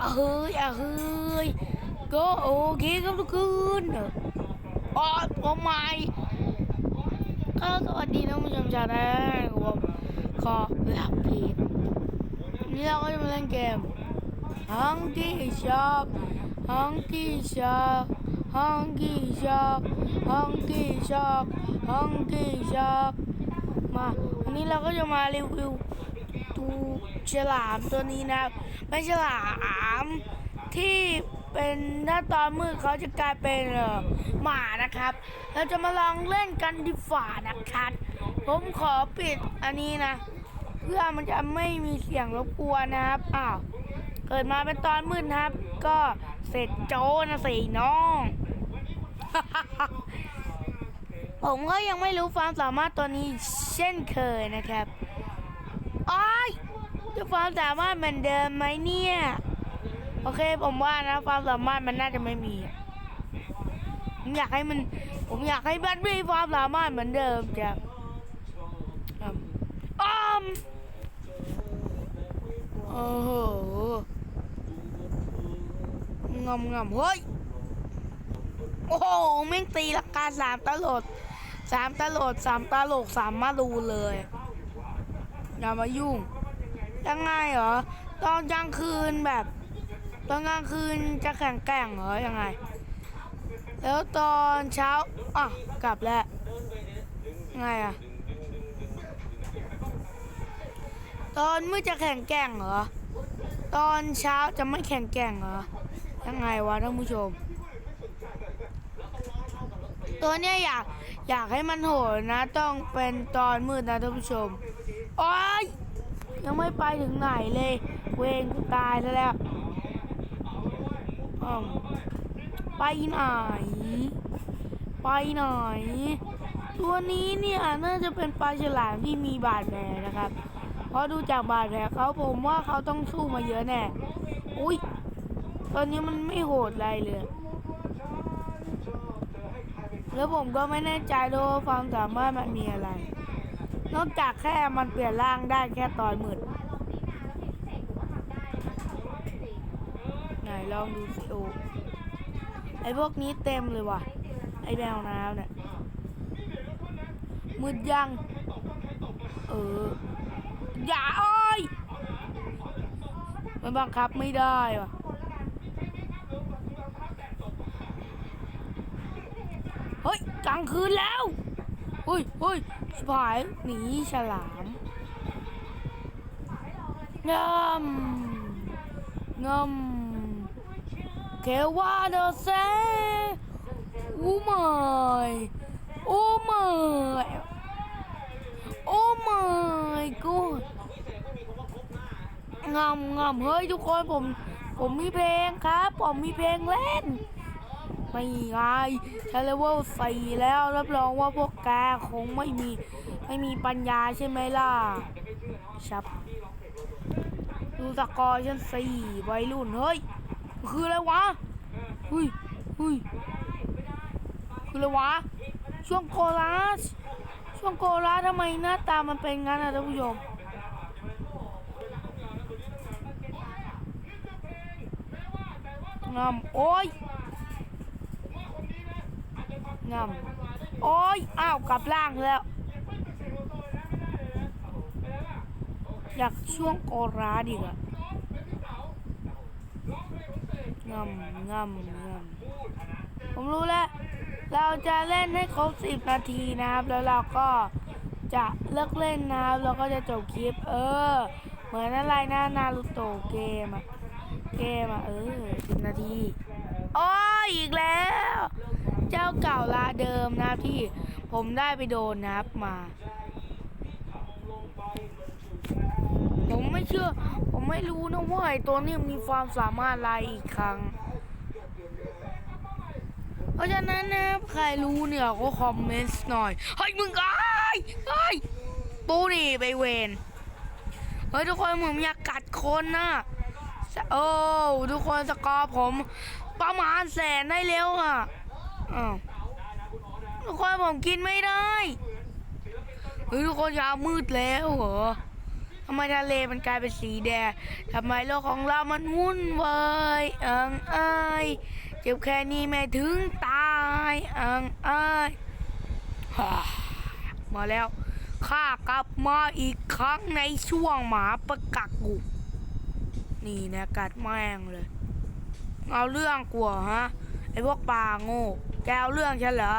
อะเฮ้ยอะเฮ้ยก็โอเคครับทุกคนอ๋อโอ้ไม่ก็สวัสดีท่านผู้ชมชาวไทยผมขอหลับพีนี่เราก็จะมาเล่นเกมฮังกี้ช็อกฮังกี้ช็อกฮังกี้ช็อกฮังกี้ช็อกฮังกี้ช็อกมาวันนี้เราก็จะมารีวิว ฉลามตัวนี้นะเป็นฉลามที่เป็นถ้าตอนมืดเขาจะกลายเป็นหมานะครับ เราจะมาลองเล่นกันดีฝ่านะครับ ผมขอปิดอันนี้นะ เพื่อมันจะไม่มีเสียงรบกวนนะครับอ้าวเกิดมาเป็นตอนมืดครับ ก็เสร็จโจนะสิน้อง ผมก็ยังไม่รู้ความสามารถตัวนี้เช่นเคยนะครับ จะความสามารถเหมือนเดิมไหมเนี่ย โอเคผมว่านะความสามารถมันน่าจะไม่มีผมอยากให้มัน ผมอยากให้มันมีความสามารถเหมือนเดิมจ้ะอืมอ้อมโอ้โหงอมงอมเฮ้ย โอ้โหแม่งตีลักการสามตลดสามตลดสามตลกสามมารูเลย อย่ามายุ่ง ยังไงเหรอ ตอนกลางคืนแบบ ตอนกลางคืนจะแข่งแก่งเหรอยังไง แล้วตอนเช้าอะกลับแล้วไงอะตอนมืดจะแข่งแก่งเหรอ ตอนเช้าจะไม่แข่งแก่งเหรอ ยังไงวะท่านผู้ชม ตัวเนี้ยอยากอยากให้มันโหดนะ ต้องเป็นตอนมืดนะท่านผู้ชมโอ๊ย ยังไม่ไปถึงไหนเลย เวงกูตายแล้วแหละอ้วไปไหน ไปไหน ตัวนี้เนี่ยน่าจะเป็นปลาฉลามที่มีบาดแผลนะครับ เพราะดูจากบาดแผลเขาผมว่าเขาต้องสู้มาเยอะแน่ อุ้ย ตอนนี้มันไม่โหดอะไรเลย แล้วผมก็ไม่แน่ใจด้วยความสามารถมันมีอะไร นอกจากแค่มันเปลี่ยนร่างได้แค่ตอนมืดไหนลองดูสิโอไอพวกนี้เต็มเลยว่ะ ไอแมวน้ำเนี่ยมืดยัง เออ อย่าอ้อยมันบังคับไม่ได้ว่ะเฮ้ยกลางคืนแล้ว เฮ้ยเฮ้ยชิบายหนีฉลามงำงำเกว่าเดอเซโอ้ไม่โอ้ไม่โอ้ไม่กูงำงำเฮ้ยทุกคนผม ผมมีเพลงครับ ผมมีเพลงเล่น ไม่ไงฉันเลเวลสี่แล้วรับรองว่าพวกแกคงไม่มีไม่มีปัญญาใช่ไหมล่ะชับดูสกอร์ฉันสี่วัยรุ่นเฮ้ยคืออะไรวะเฮ้ยเฮ้ยคืออะไรวะช่วงโคราชช่วงโคราชทำไมหน้าตามันเป็นงั้นอะท่านผู้ชมงามโอ้ย งำโอ้ยอ้าวกลับล่างแล้ว อยากช่วงโกราดีกว่างำงำงำผมรู้แล้ว เราจะเล่นให้ครบสิบนาทีนะครับ แล้วเราก็จะเลิกเล่นนะครับเราก็จะจบคลิป เออ เหมือนอะไรนะนารูโตเกมอะเกมอะเออสิบนาที โอ้ยอีกแล้ว เจ้าเก่าลาเดิมนะครับที่ผมได้ไปโดนนะครับมา ผมไม่เชื่อ ผมไม่รู้นะว่าไอ้ตัวนี้มีความสามารถอะไรอีกครั้ง เพราะฉะนั้นนะครับใครรู้เนี่ยก็คอมเมนต์หน่อยเฮ้ยมึงไอ้ไอ้ปูนี่ไปเวนเฮ้ยทุกคนผมอยากกัดคนนะโอ้ทุกคนสกอร์ผมประมาณแสนได้เร็วอะ อ้าวทุกคนผมกินไม่ได้เฮ้ยทุกคนยามืดแล้วเหรอททำไมทะเลมันกลายเป็นสีแดงทำไมโลกของเรามันวุ่นวายเอิงเอ้ยเจ็บแค่นี้ไม่ถึงตายเอิงเอ้ยฮ่ามาแล้วข้ากลับมาอีกครั้งในช่วงหมาประกักกุนี่นะกัดแม่งเลย เอาเรื่องกลัวฮะไอพวกปลาโง่แกเอาเรื่องฉันเหรอ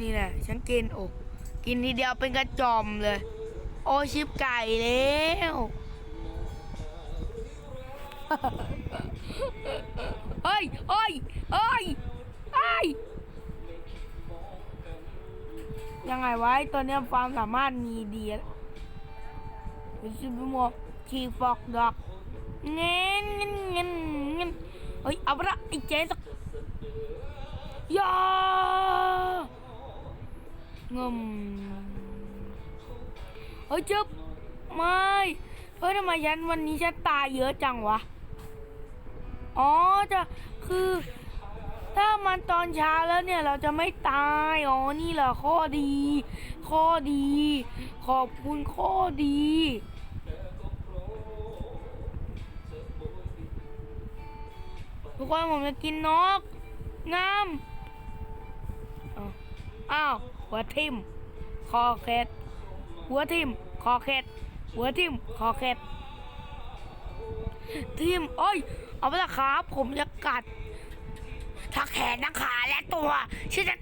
นี่แหละฉันกินโอ้กินทีเดียวเป็นกระจอมเลย โอชิบไก่แล้วเฮ้ยเฮ้ยเฮ้ยเฮ้ยยังไงวะไอ้ตัวเนี้ยความสามารถมีดีอะวิชิบโมทีฟอกดอกเงี้ยเงี้ยเงี้ย เฮ้ยเอาละไอ้เจ๊สักยางมเฮ้ยจึ๊บไม่เฮ้ยทำไมฉันวันนี้ฉันตายเยอะจังวะ อ๋อจะคือ ถ้ามันตอนเช้าแล้วเนี่ยเราจะไม่ตาย อ๋อ นี่เหรอข้อดี ข้อดี ขอบคุณข้อดี ทุกคนผมจะกินนกงามอ้าวหัวทิมคอเคล็ดหัวทิมคอเคล็ดหัวทิมคอเคล็ดทิมเอ้ยเอาไปละครับ ผมจะกัดทั้งแขนทั้งขาและตัวฉันจะ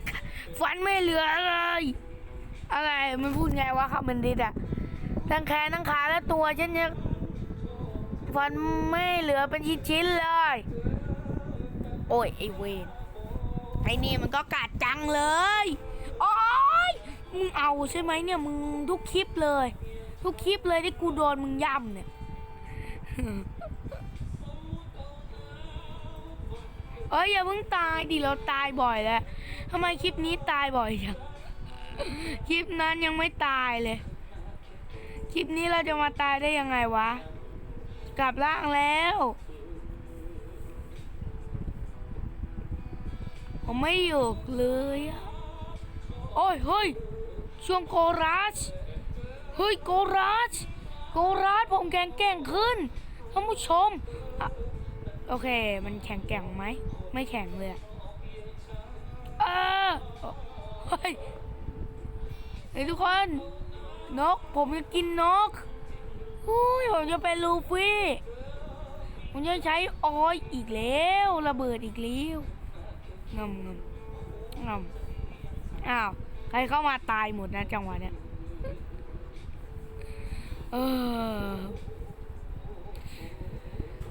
ฟันไม่เหลือเลย อะไรมันพูดไงวะครับมันดิดอะทั้งแขนทั้งขาและตัวฉันจะฟันไม่เหลือเป็นชิ้นๆเลย โอ้ยไอเวนไอนี่มันก็กัดจังเลย โอ้ยมึงเอาใช่ไหมเนี่ยมึงทุกคลิปเลย ทุกคลิปเลยที่กูโดนมึงย่ำเนี่ยเอ้ยอย่าเพิ่งตายดิเราตายบ่อยแล้วทำไมคลิปนี้ตายบ่อยจังคลิปนั้นยังไม่ตายเลย คลิปนี้เราจะมาตายได้ยังไงวะ กลับร่างแล้ว ผมไม่อยู่เลยอะโอ้ยเฮ้ยช่วงโกรัสเฮ้ยโกรัสโกรัสผมแข็งแกร่งขึ้นท่านผู้ชมอโอเค มันแข็งแกร่งไหมไม่แข็งเลยอะเออเฮ้ยเฮ้ยทุกคน นกผมจะกินนกอุ้ยผมจะเป็นลูฟี่ผมจะใช้ออยอีกแล้ว ระเบิดอีกแล้ว งำงำงำอ้าว ใครเข้ามาตายหมดนะจังหวะเนี้ยเออ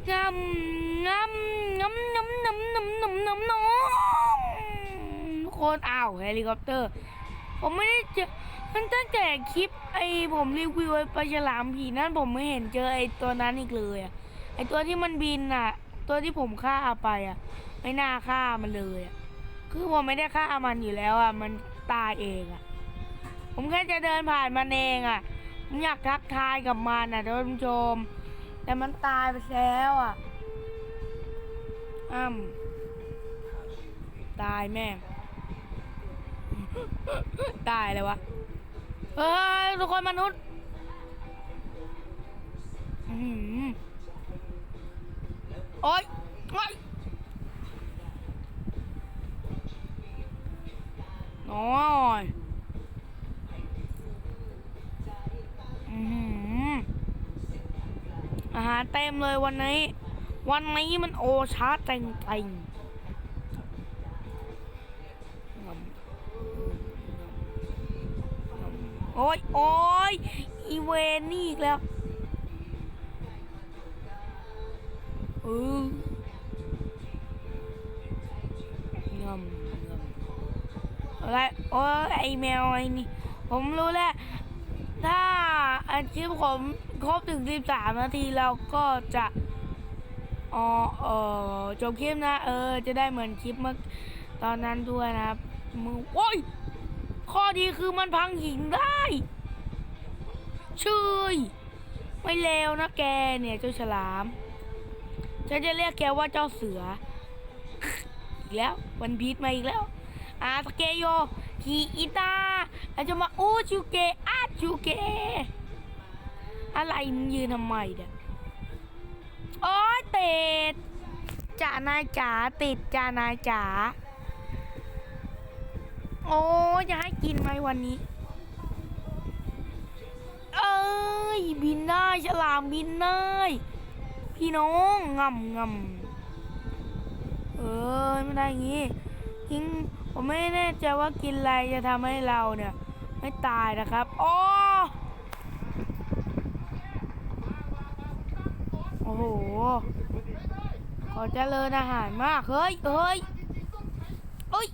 งำงำงำงำงำงำงำงำงำทุกคนอ้าวเฮลิคอปเตอร์ ผมไม่ได้เจอมันตั้งแต่คลิปไอ้ผมรีวิวไอ้ปลาฉลามผีนั่นผมไม่เห็นเจอไอ้ตัวนั้นอีกเลยอะไอ้ตัวที่มันบินอะตัวที่ผมฆ่าไปอะ ไม่น่าฆ่ามันเลยอะคือผมไม่ได้ฆ่ามันอยู่แล้วอะมันตายเองอะผมแค่จะเดินผ่านมันเองอะผมอยากทักทายกับมันอะท่านผู้ชม แต่มันตายไปแล้วอะอ้ำตายแม่ง ตายเลยวะ เฮ้ยทุกคนมนุษย์อื้อหือโอ๊ยโอ๊ย น้อยอื้อหืออาหารเต็มเลยวันนี้ วันนี้มันโอชาเต็งเต็งโอ้ยโอ้ยอีเวนนี่อีกแล้วเออำอะไรโอ้ยไอแมวไอนี่ผมรู้แล้ว ถ้าอาชีพผมครบถึง13นาทีเราก็จะอ๋อเออจบคลิปนะ เออ จะได้เหมือนคลิปเมื่อตอนนั้นด้วยนะครับมึงโอ้ยข้อดีคือมันพังหินได้ชื่ยไม่เลวนะแกเนี่ยเจ้าฉลามฉันจะเรียกแกว่าเจ้าเสือ อีกแล้ววันพีชมาอีกแล้ว อาสเกโยคีอิตาอาจะมาอูชูเกอาชูเก อะไรมึงยืนทำไมเนี่ยโอ้ยติดจ่านายจ๋าติดจ่านายจ๋าโอ้ยจะให้กินไหมวันนี้ เอ้ย บินได้ฉลามบินได้พี่น้องงำงำเออไม่ได้งี้กิน ผมไม่แน่ใจว่ากินอะไรจะทำให้เราเนี่ย ไม่ตายนะครับอ๋อโอ้โห ขอเจริญอาหารมาก เฮ้ย เฮ้ยเอ้ย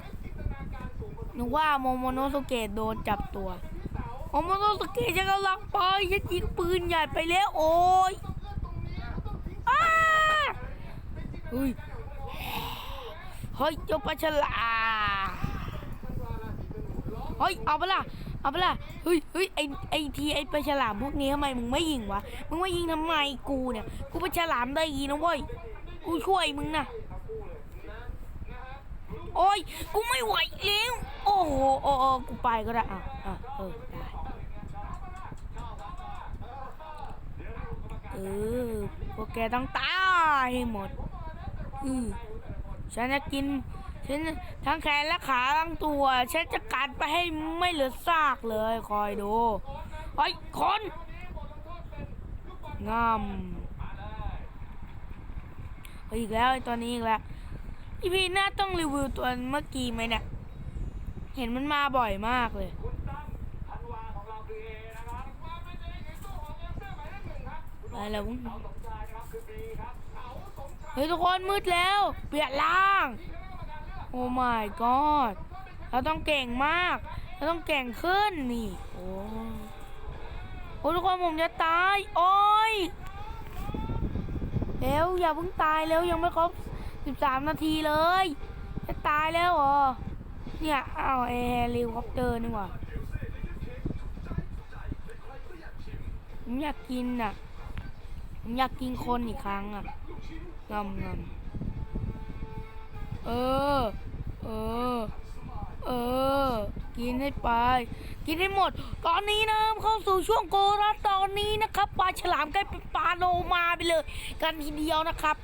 นึกว่าโมโมโนสเกตโดนจับตัวโมโมโนสเกตจะกำลังไปฉันยิงปืนใหญ่ไปแล้วโอ้ยอ้าเฮ้ยเฮ้ยเจ้าปลาฉลา ฮ้ยเอาไปละเอาไปละเฮ้ยเฮ้ยไอไอทีไอปลาฉลามพวกนี้ทำไมมึงไม่ยิงวะมึงไม่ยิงทำไมกูเนี่ยกูปลาฉลามได้ยีนะเว้ยกูช่วยมึงนะโอ้ยกูไม่ไหวแล้วโอ้โหโอ้โอ้กูไปก็ได้อะอะเออได้เออพวกแกต้องตายให้หมดอือฉันจะกิน ฉันทั้งแขนและขาทั้งตัว ฉันจะกัดไปให้ไม่เหลือซากเลย คอยดูไอ้คนงามอีกแล้วไอ้ตัวนี้อีกแล้วอีพีหน้าต้องรีวิวตัวเมื่อกี้ไหมเนี่ย เห็นมันมาบ่อยมากเลยไปแล้วเฮ้ยทุกคนมืดแล้ว เปลี่ยนร่าง อ้ my god เราต้องเก่งมาก เราต้องเก่งขึ้นนี่ โอ้โอ้ทุกคนผมจะตาย โอ้ยเร็วอย่าเพิ่งตายเร็วยังไม่ครบ13นาทีเลย จะตายแล้วเหรอเนี่ยอ้าวแอร์เฮลิคอปเตอร์นี่หว่าผมอยากกินอะผมอยากกินคนอีกครั้งอะงำงำเออ เออ เออ กินให้ไป กินให้หมด ตอนนี้นะเข้าสู่ช่วงโกรัสตอนนี้นะครับปลาฉลามใกล้เป็นปลาโลมาไปเลย กันทีเดียวนะครับ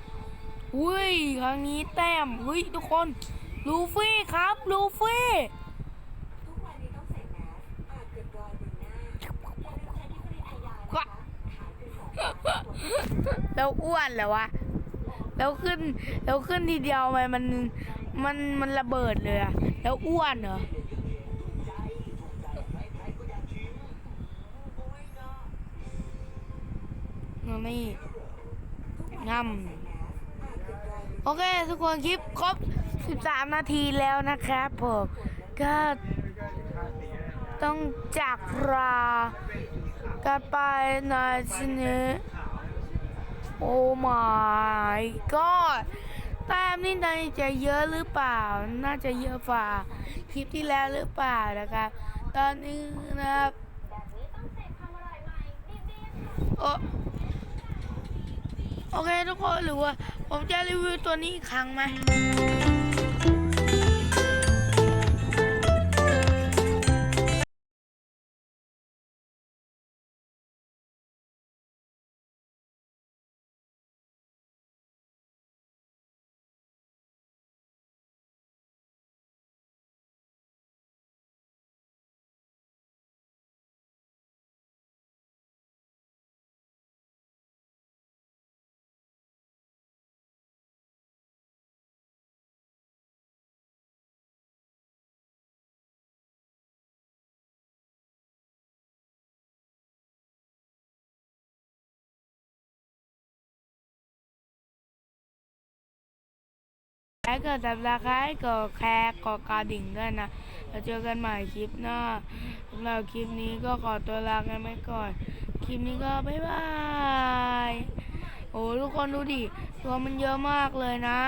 อุ้ยครั้งนี้แต้มอุ้ยทุกคนลูฟี่ครับลูฟี่ทุกวันนี้ต้องใส่แมสอาจเกิดรอยบนหน้าและต้องใช้ที่ผลิตยาก็ขายเป็นสองตัวแล้วอ้วนเหรอวะแล้วขึ้นแล้วขึ้นทีเดียวมันมัน มันมันระเบิดเลยอะแล้วอ้วนเหรอนี่งำโอเค ทุกคนคลิปครบ 13 นาทีแล้วนะครับผมก็ต้องจากลากันไปในทีนี้โอ้ my god แต้มนี่น่าจะเยอะหรือเปล่า น่าจะเยอะฝ่าคลิปที่แล้วหรือเปล่านะครับ ตอนนี้นะครับโอโอเคทุกคนหรือว่า ผมจะรีวิวตัวนี้อีกครั้งไหม ถ้าเกิดสัปดาห์ครต์กดแคร์กดกระดิ่งด้วยนะแล้วเจอกันใหม่คลิปหน้าสำหรับคลิปนี้ก็ขอตัวลากันไปก่อน คลิปนี้ก็บ๊ายบายโอ้ทุกคนดูดิ ตัวมันเยอะมากเลยนะ